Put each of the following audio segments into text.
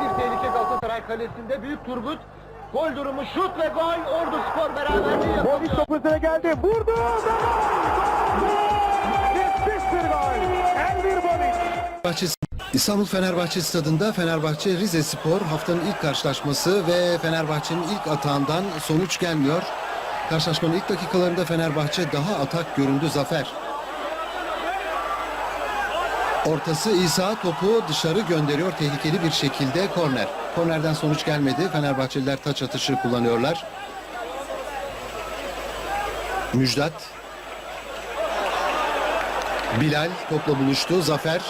bir tehlike Galatasaray kalesinde. Büyük Turgut. Gol durumu şut ve gol. Ordu Spor beraberliği Bobic yapıyor. topu üzerine geldi. Vurdu. gol! Nefis bir gol. Elvir Bobic. İstanbul Fenerbahçe stadında Fenerbahçe Rize Spor haftanın ilk karşılaşması ve Fenerbahçe'nin ilk atağından sonuç gelmiyor. Karşılaşmanın ilk dakikalarında Fenerbahçe daha atak göründü Zafer. Ortası İsa topu dışarı gönderiyor tehlikeli bir şekilde korner. Kornerden sonuç gelmedi. Fenerbahçeliler taç atışı kullanıyorlar. Müjdat Bilal topla buluştu. Zafer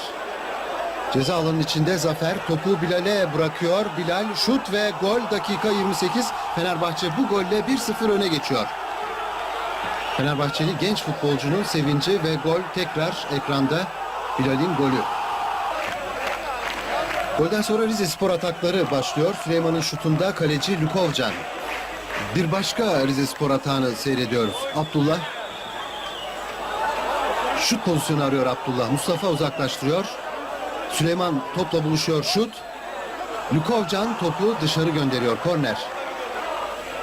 Ceza alanının içinde Zafer topu Bilal'e bırakıyor. Bilal şut ve gol dakika 28. Fenerbahçe bu golle 1-0 öne geçiyor. Fenerbahçeli genç futbolcunun sevinci ve gol tekrar ekranda Bilal'in golü. Golden sonra Rize Spor atakları başlıyor. Süleyman'ın şutunda kaleci Lukovcan. Bir başka Rize Spor atağını seyrediyoruz. Abdullah şut pozisyonu arıyor Abdullah. Mustafa uzaklaştırıyor. Süleyman topla buluşuyor şut. Lukovcan topu dışarı gönderiyor korner.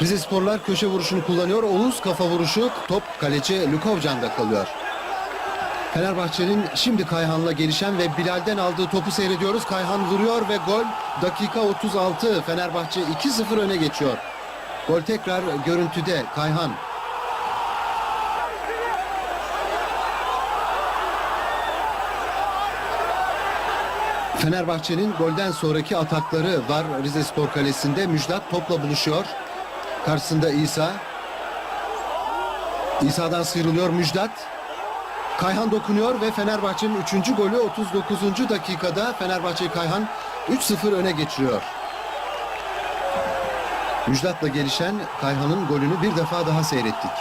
Rize Sporlar köşe vuruşunu kullanıyor. Oğuz kafa vuruşu top kaleci Lukovcan'da kalıyor. Fenerbahçe'nin şimdi Kayhan'la gelişen ve Bilal'den aldığı topu seyrediyoruz. Kayhan vuruyor ve gol dakika 36. Fenerbahçe 2-0 öne geçiyor. Gol tekrar görüntüde Kayhan. Fenerbahçe'nin golden sonraki atakları var Rize Spor Kalesi'nde. Müjdat topla buluşuyor. Karşısında İsa. İsa'dan sıyrılıyor Müjdat. Kayhan dokunuyor ve Fenerbahçe'nin 3. golü 39. dakikada Fenerbahçe Kayhan 3-0 öne geçiriyor. Müjdat'la gelişen Kayhan'ın golünü bir defa daha seyrettik.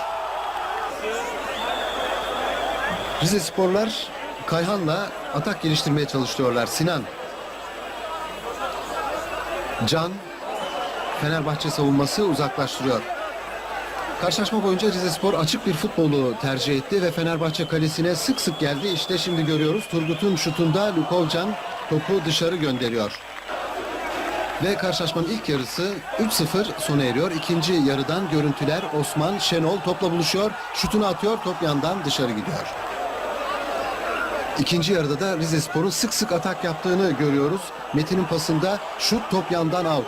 Rize Sporlar Kayhan'la atak geliştirmeye çalışıyorlar. Sinan. Can. Fenerbahçe savunması uzaklaştırıyor. Karşılaşma boyunca Rizespor açık bir futbolu tercih etti ve Fenerbahçe kalesine sık sık geldi. İşte şimdi görüyoruz Turgut'un şutunda Lukovcan topu dışarı gönderiyor. Ve karşılaşmanın ilk yarısı 3-0 sona eriyor. İkinci yarıdan görüntüler Osman Şenol topla buluşuyor. Şutunu atıyor top yandan dışarı gidiyor. İkinci yarıda da Rizespor'un sık sık atak yaptığını görüyoruz. Metin'in pasında şut top yandan out.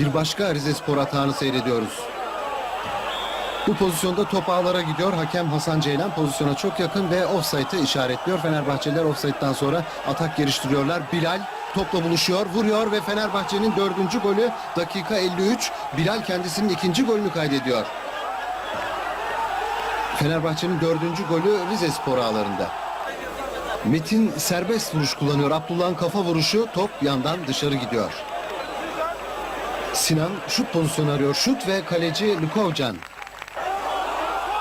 Bir başka Rizespor atağını seyrediyoruz. Bu pozisyonda top ağlara gidiyor. Hakem Hasan Ceylan pozisyona çok yakın ve offside'ı işaretliyor. Fenerbahçeliler offside'dan sonra atak geliştiriyorlar. Bilal topla buluşuyor, vuruyor ve Fenerbahçe'nin dördüncü golü dakika 53. Bilal kendisinin ikinci golünü kaydediyor. Fenerbahçe'nin dördüncü golü Rizespor ağlarında. Metin serbest vuruş kullanıyor. Abdullah'ın kafa vuruşu top yandan dışarı gidiyor. Sinan şut pozisyonu arıyor. Şut ve kaleci Lukovcan.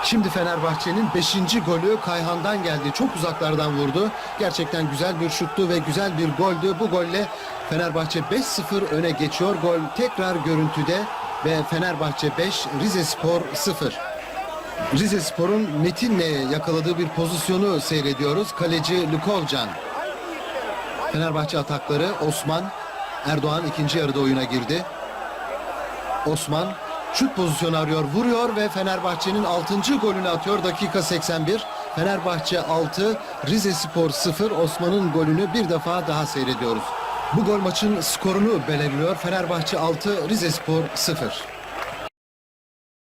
Şimdi Fenerbahçe'nin 5. golü Kayhan'dan geldi. Çok uzaklardan vurdu. Gerçekten güzel bir şuttu ve güzel bir goldü. Bu golle Fenerbahçe 5-0 öne geçiyor. Gol tekrar görüntüde ve Fenerbahçe 5, Rizespor 0. Rize Spor'un Metin'le yakaladığı bir pozisyonu seyrediyoruz. Kaleci Lukovcan. Fenerbahçe atakları Osman. Erdoğan ikinci yarıda oyuna girdi. Osman şut pozisyonu arıyor, vuruyor ve Fenerbahçe'nin 6. golünü atıyor dakika 81. Fenerbahçe 6, Rize Spor 0. Osman'ın golünü bir defa daha seyrediyoruz. Bu gol maçın skorunu belirliyor. Fenerbahçe 6, Rize Spor 0.